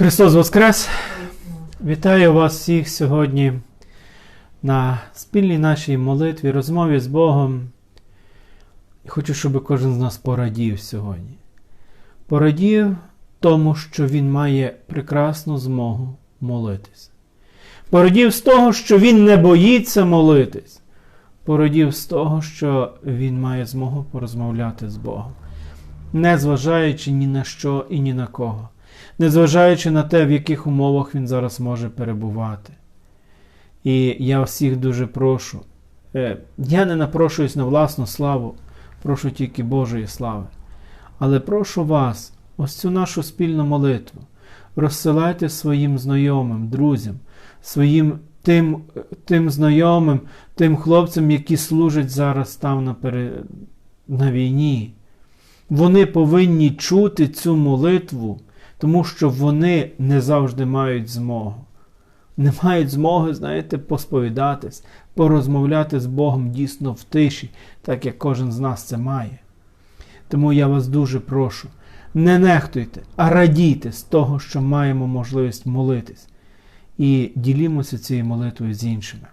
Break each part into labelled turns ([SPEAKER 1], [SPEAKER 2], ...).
[SPEAKER 1] Христос Воскрес! Вітаю вас всіх сьогодні на спільній нашій молитві, розмові з Богом. Хочу, щоб кожен з нас порадів сьогодні. Порадів тому, що він має прекрасну змогу молитись. Порадів з того, що він не боїться молитись. Порадів з того, що він має змогу порозмовляти з Богом, не зважаючи ні на що і ні на кого незважаючи на те, в яких умовах він зараз може перебувати. І я всіх дуже прошу. Е, я не напрошуюсь на власну славу, прошу тільки Божої слави. Але прошу вас, ось цю нашу спільну молитву, розсилайте своїм знайомим, друзям, своїм тим тим знайомим, тим хлопцям, які служать зараз там на, пере... на війні. Вони повинні чути цю молитву тому що вони не завжди мають змогу. Не мають змоги, знаєте, посповідатись, порозмовляти з Богом дійсно в тиші, так як кожен з нас це має. Тому я вас дуже прошу, не нехтуйте, а радійте з того, що маємо можливість молитись, і ділімося цією молитвою з іншими.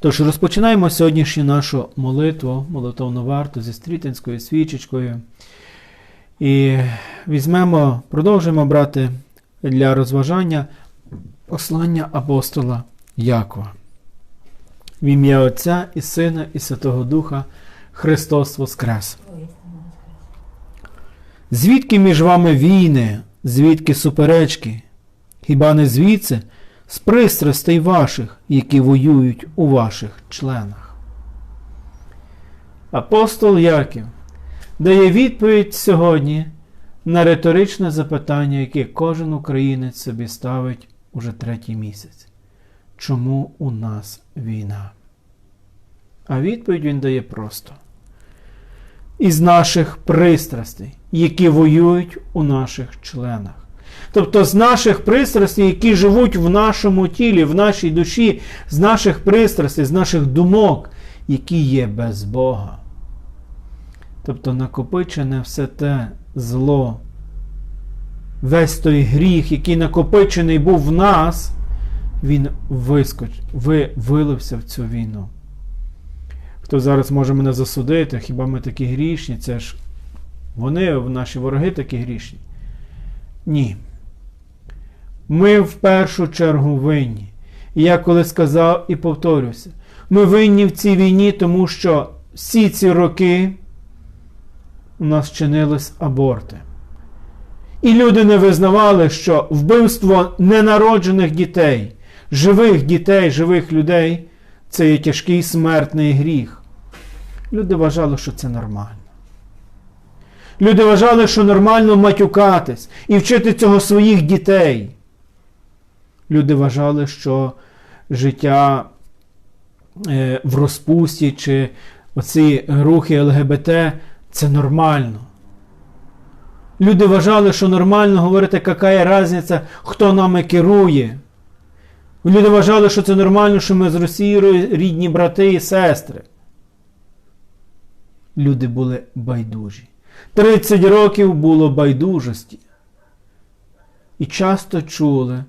[SPEAKER 1] Тож розпочинаємо сьогоднішню нашу молитву, молитовну варту зі стрітинською свічечкою. І візьмемо, продовжуємо брати для розважання послання апостола Якова. В ім'я Отця і Сина, і Святого Духа Христос Воскрес. Звідки між вами війни, звідки суперечки? Хіба не звідси з пристрастей ваших, які воюють у ваших членах? Апостол Яків дає відповідь сьогодні на риторичне запитання, яке кожен українець собі ставить уже третій місяць. Чому у нас війна? А відповідь він дає просто. Із наших пристрастей, які воюють у наших членах. Тобто з наших пристрастей, які живуть в нашому тілі, в нашій душі, з наших пристрастей, з наших думок, які є без Бога. Тобто накопичене все те зло, весь той гріх, який накопичений був в нас, він вискоч, ви, вилився в цю війну. Хто зараз може мене засудити, хіба ми такі грішні? Це ж вони, наші вороги, такі грішні? Ні. Ми в першу чергу винні. І я коли сказав і повторюся, ми винні в цій війні, тому що всі ці роки у нас чинились аборти. І люди не визнавали, що вбивство ненароджених дітей, живих дітей, живих людей це є тяжкий смертний гріх. Люди вважали, що це нормально. Люди вважали, що нормально матюкатись і вчити цього своїх дітей. Люди вважали, що життя е, в розпусті чи оці рухи ЛГБТ це нормально. Люди вважали, що нормально говорити, яка є різниця, хто нами керує. Люди вважали, що це нормально, що ми з Росією рідні брати і сестри. Люди були байдужі. 30 років було байдужості. І часто чули,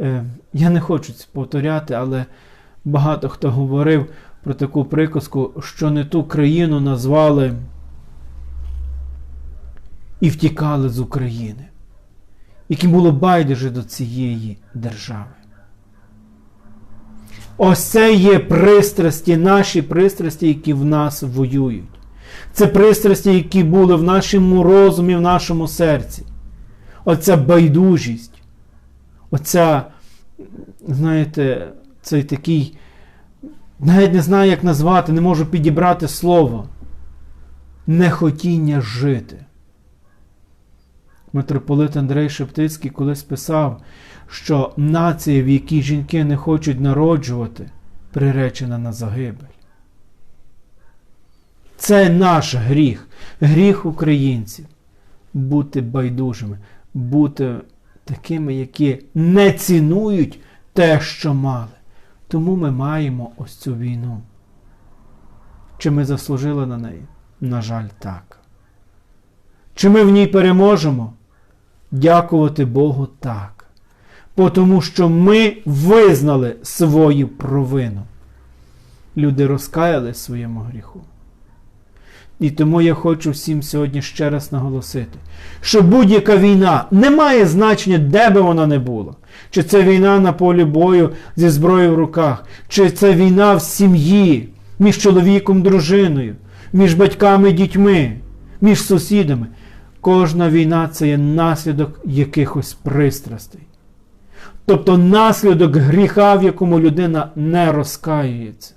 [SPEAKER 1] е, я не хочу це повторяти, але багато хто говорив про таку приказку, що не ту країну назвали і втікали з України, яким було байдуже до цієї держави. Ось це є пристрасті, наші пристрасті, які в нас воюють. Це пристрасті, які були в нашому розумі, в нашому серці. Оця байдужість, оця, знаєте, цей такий, навіть не знаю, як назвати, не можу підібрати слово. Нехотіння жити. Митрополит Андрей Шептицький колись писав, що нація, в якій жінки не хочуть народжувати, приречена на загибель. Це наш гріх, гріх українців. Бути байдужими, бути такими, які не цінують те, що мали. Тому ми маємо ось цю війну. Чи ми заслужили на неї? На жаль, так. Чи ми в ній переможемо? Дякувати Богу так. Тому що ми визнали свою провину. Люди розкаяли своєму гріху. І тому я хочу всім сьогодні ще раз наголосити, що будь-яка війна не має значення, де би вона не була. Чи це війна на полі бою зі зброєю в руках, чи це війна в сім'ї, між чоловіком дружиною, між батьками дітьми, між сусідами. Кожна війна це є наслідок якихось пристрастей. Тобто наслідок гріха, в якому людина не розкаюється.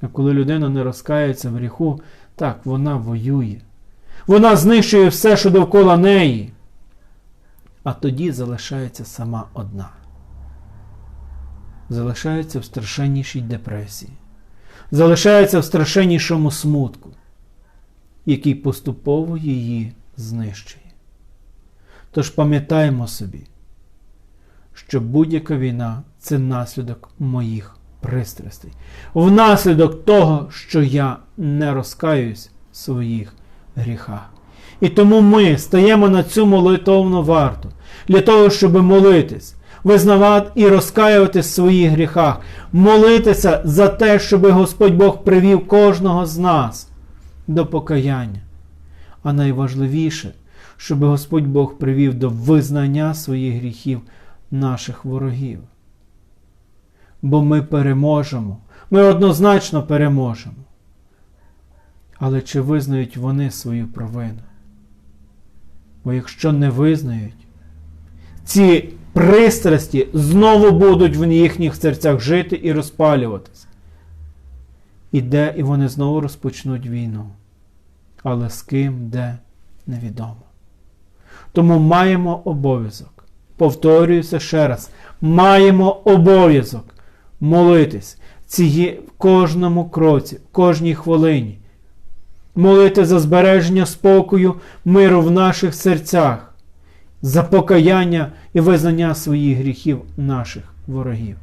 [SPEAKER 1] А коли людина не розкається в гріху, так, вона воює. Вона знищує все, що довкола неї. А тоді залишається сама одна. Залишається в страшеннішій депресії. Залишається в страшеннішому смутку, який поступово її знищує. Тож пам'ятаємо собі, що будь-яка війна це наслідок моїх пристрастей. Внаслідок того, що я не розкаюсь в своїх гріхах. І тому ми стаємо на цю молитовну варту для того, щоб молитись, визнавати і розкаюватись в своїх гріхах, молитися за те, щоб Господь Бог привів кожного з нас до покаяння. А найважливіше, щоб Господь Бог привів до визнання своїх гріхів наших ворогів бо ми переможемо. Ми однозначно переможемо. Але чи визнають вони свою провину? Бо якщо не визнають, ці пристрасті знову будуть в їхніх серцях жити і розпалюватися. І де і вони знову розпочнуть війну. Але з ким, де невідомо. Тому маємо обов'язок. Повторююся ще раз: маємо обов'язок молитись ціє, в кожному кроці, в кожній хвилині. Молити за збереження спокою, миру в наших серцях, за покаяння і визнання своїх гріхів наших ворогів.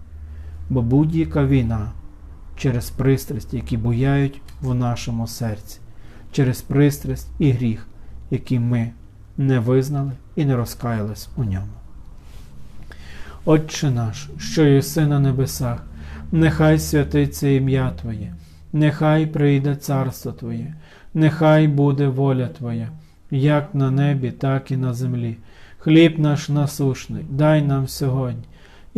[SPEAKER 1] Бо будь-яка війна через пристрасть, які буяють в нашому серці, через пристрасть і гріх, який ми не визнали і не розкаялись у ньому. Отче наш, що єси на небесах, нехай святиться ім'я Твоє, нехай прийде царство Твоє, нехай буде воля Твоя, як на небі, так і на землі. Хліб наш насушний, дай нам сьогодні,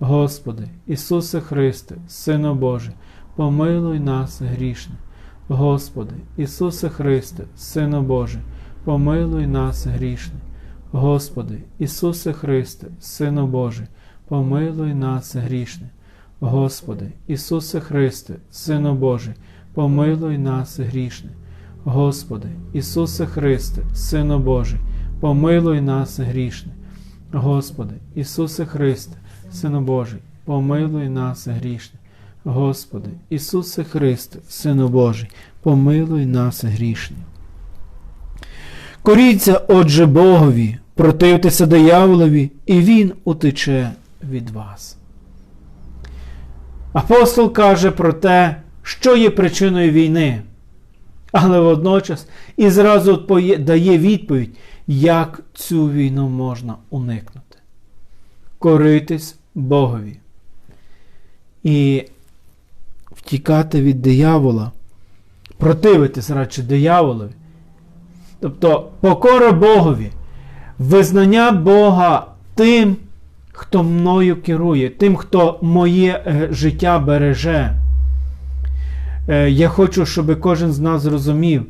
[SPEAKER 1] Господи, Ісусе Христе, Сино Божий, помилуй нас грішне. Господи, Ісусе Христе, Сино Божий, помилуй нас грішне. Господи, Ісусе Христе, Сино Божий, помилуй нас грішне. Господи, Ісусе Христе, Сину Божий, помилуй нас грішне. Господи, Ісусе Христе, Сину Божий, помилуй нас грішне. Господи, Ісусе Христе, Сину Божий, помилуй нас грішне. Господи, Ісусе Христе, Сину Божий, помилуй нас грішне. Коріться, отже, Богові, противтеся дияволові, і Він утече від вас. Апостол каже про те, що є причиною війни, але водночас і зразу дає відповідь, як цю війну можна уникнути. Коритись Богові. І втікати від диявола, противитись радше дияволові. Тобто покора Богові, визнання Бога тим хто мною керує, тим, хто моє е, життя береже. Е, я хочу, щоб кожен з нас зрозумів,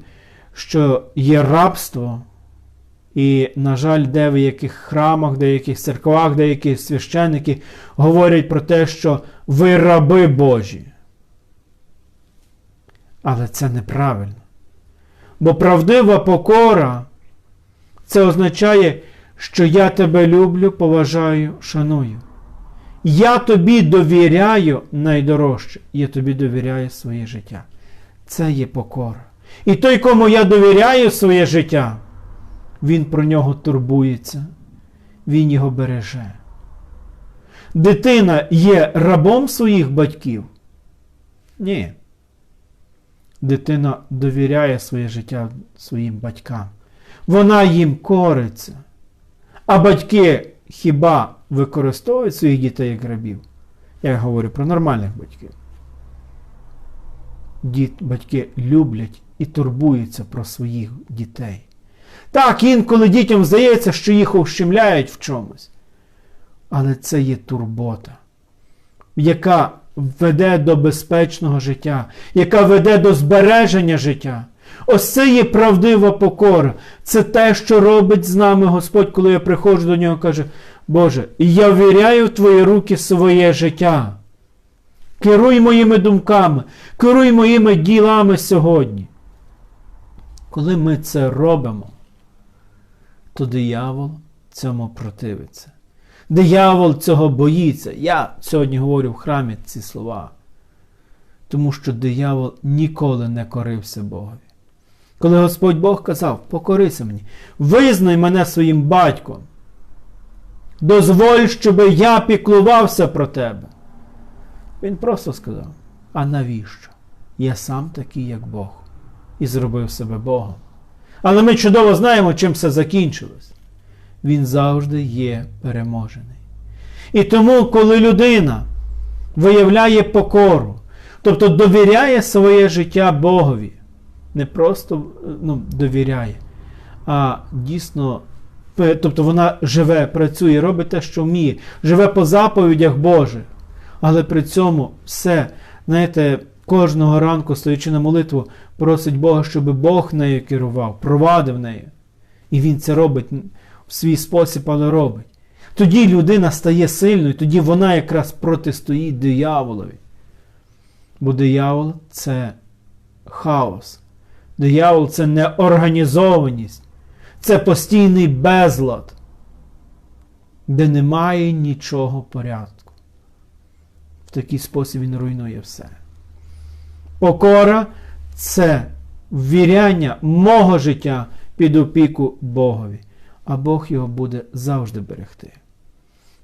[SPEAKER 1] що є рабство, і, на жаль, де в яких храмах, деяких церквах, деякі священники говорять про те, що ви раби Божі. Але це неправильно. Бо правдива покора це означає що я тебе люблю, поважаю, шаную. Я тобі довіряю найдорожче, я тобі довіряю своє життя. Це є покора. І той, кому я довіряю своє життя, він про нього турбується, він його береже. Дитина є рабом своїх батьків? Ні. Дитина довіряє своє життя своїм батькам. Вона їм кориться. А батьки хіба використовують своїх дітей як рабів? Я говорю про нормальних батьків. Діт, батьки люблять і турбуються про своїх дітей. Так, інколи дітям здається, що їх ущемляють в чомусь. Але це є турбота, яка веде до безпечного життя, яка веде до збереження життя. Ось це є правдива покора. Це те, що робить з нами Господь, коли я приходжу до нього каже, Боже, я віряю в Твої руки своє життя. Керуй моїми думками, керуй моїми ділами сьогодні. Коли ми це робимо, то диявол цьому противиться. Диявол цього боїться. Я сьогодні говорю в храмі ці слова. Тому що диявол ніколи не корився Богові. Коли Господь Бог казав, покорися мені, визнай мене своїм батьком, дозволь, щоб я піклувався про тебе. Він просто сказав: а навіщо? Я сам такий, як Бог, і зробив себе Богом. Але ми чудово знаємо, чим все закінчилось. Він завжди є переможений. І тому, коли людина виявляє покору, тобто довіряє своє життя Богові, не просто ну, довіряє, а дійсно, тобто вона живе, працює, робить те, що вміє, живе по заповідях Божих, але при цьому все, знаєте, кожного ранку, стоячи на молитву, просить Бога, щоб Бог нею керував, провадив нею. І він це робить в свій спосіб, але робить. Тоді людина стає сильною, тоді вона якраз протистоїть дияволові. Бо диявол це хаос. Диявол це неорганізованість, це постійний безлад, де немає нічого порядку. В такий спосіб він руйнує все. Покора це ввіряння мого життя під опіку Богові, а Бог його буде завжди берегти.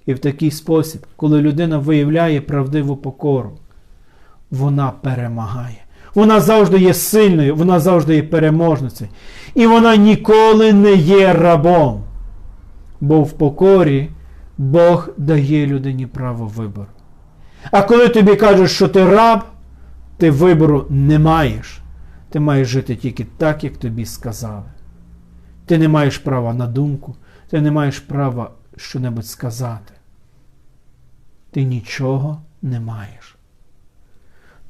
[SPEAKER 1] І в такий спосіб, коли людина виявляє правдиву покору, вона перемагає. Вона завжди є сильною, вона завжди є переможницею. І вона ніколи не є рабом. Бо в покорі Бог дає людині право вибору. А коли тобі кажуть, що ти раб, ти вибору не маєш. Ти маєш жити тільки так, як тобі сказали. Ти не маєш права на думку, ти не маєш права щонебудь сказати. Ти нічого не маєш.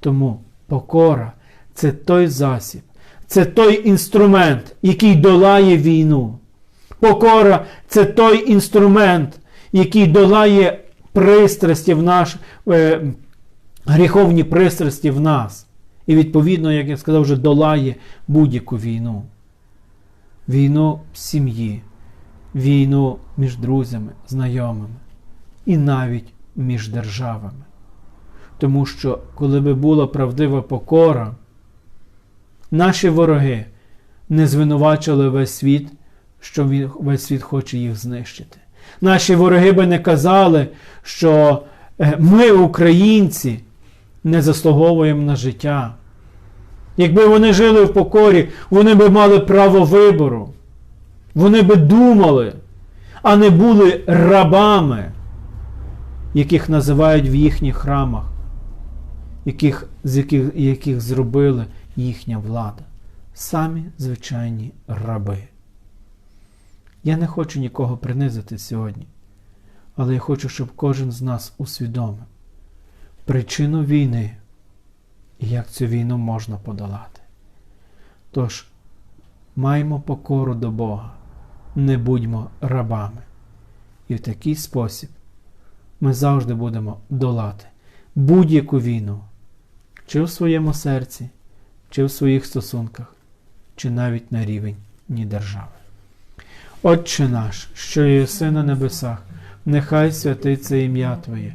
[SPEAKER 1] Тому покора це той засіб, це той інструмент, який долає війну. Покора це той інструмент, який долає пристрасті в наш, е, гріховні пристрасті в нас. І, відповідно, як я сказав, вже долає будь-яку війну. Війну сім'ї, війну між друзями, знайомими і навіть між державами. Тому що, коли би була правдива покора, наші вороги не звинувачили весь світ, що весь світ хоче їх знищити. Наші вороги би не казали, що е, ми, українці, не заслуговуємо на життя. Якби вони жили в покорі, вони би мали право вибору. Вони би думали, а не були рабами, яких називають в їхніх храмах, яких, з яких, яких зробили їхня влада. Самі звичайні раби. Я не хочу нікого принизити сьогодні, але я хочу, щоб кожен з нас усвідомив причину війни і як цю війну можна подолати. Тож, маємо покору до Бога, не будьмо рабами. І в такий спосіб ми завжди будемо долати будь-яку війну, чи в своєму серці, чи в своїх стосунках, чи навіть на рівень держави. Отче наш, що єси на небесах, нехай святиться ім'я Твоє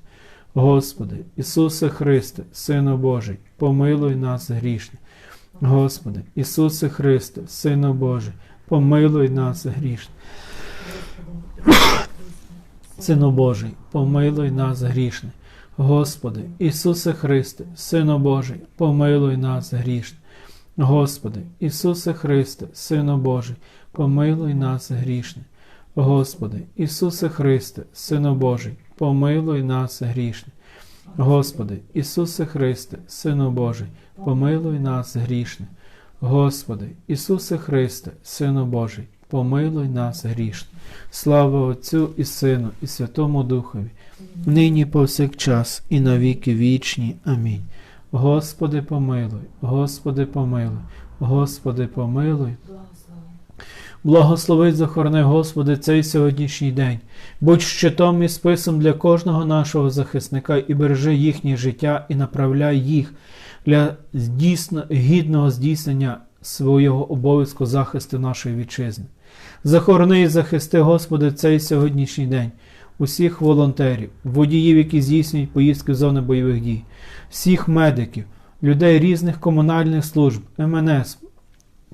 [SPEAKER 1] Господи, Ісусе Христе, Сину Божий, помилуй нас грішних. Господи, Ісусе Христе, Сину Божий, помилуй нас грішних. Сину Божий, помилуй нас грішних. Господи, Ісусе Христе, Сину Божий, помилуй нас грішних. Господи, Ісусе Христе, Сину Божий, помилуй нас грішних. Господи, Ісусе Христе, Сину Божий, помилуй нас грішних. Господи, Ісусе Христе, Сину Божий, помилуй нас грішних. Господи, Ісусе Христе, Сину Божий, помилуй нас грішних. Слава Отцю і Сину, і Святому Духові, нині повсякчас, і навіки вічні. Амінь. Господи, помилуй, Господи, помилуй, Господи, помилуй. Благослови, захорони, Господи, цей сьогоднішній день. Будь щитом і списом для кожного нашого захисника і бережи їхнє життя і направляй їх для здійсно, гідного здійснення свого обов'язку захисту нашої вітчизни. Захорони і захисти, Господи, цей сьогоднішній день, усіх волонтерів, водіїв, які здійснюють поїздки в зони бойових дій, всіх медиків, людей різних комунальних служб, МНС,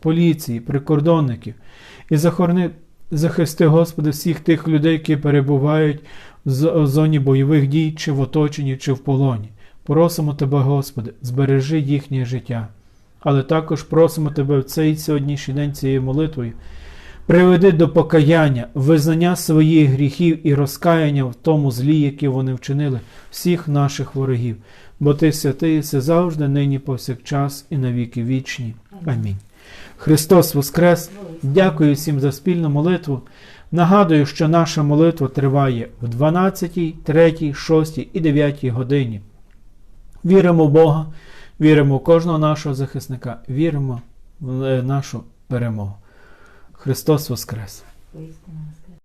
[SPEAKER 1] поліції, прикордонників, і захорони, захисти, Господи, всіх тих людей, які перебувають в зоні бойових дій, чи в оточенні, чи в полоні. Просимо Тебе, Господи, збережи їхнє життя. Але також просимо Тебе в цей сьогоднішній день цією молитвою. Приведи до покаяння, визнання своїх гріхів і розкаяння в тому злі, яке вони вчинили, всіх наших ворогів. Бо ти святий, все завжди, нині повсякчас і навіки вічні. Амінь. Христос Воскрес! Дякую всім за спільну молитву. Нагадую, що наша молитва триває в 12, 3, 6 і 9 годині. Віримо в Бога, віримо в кожного нашого захисника, віримо в нашу перемогу. Христос Воскрес!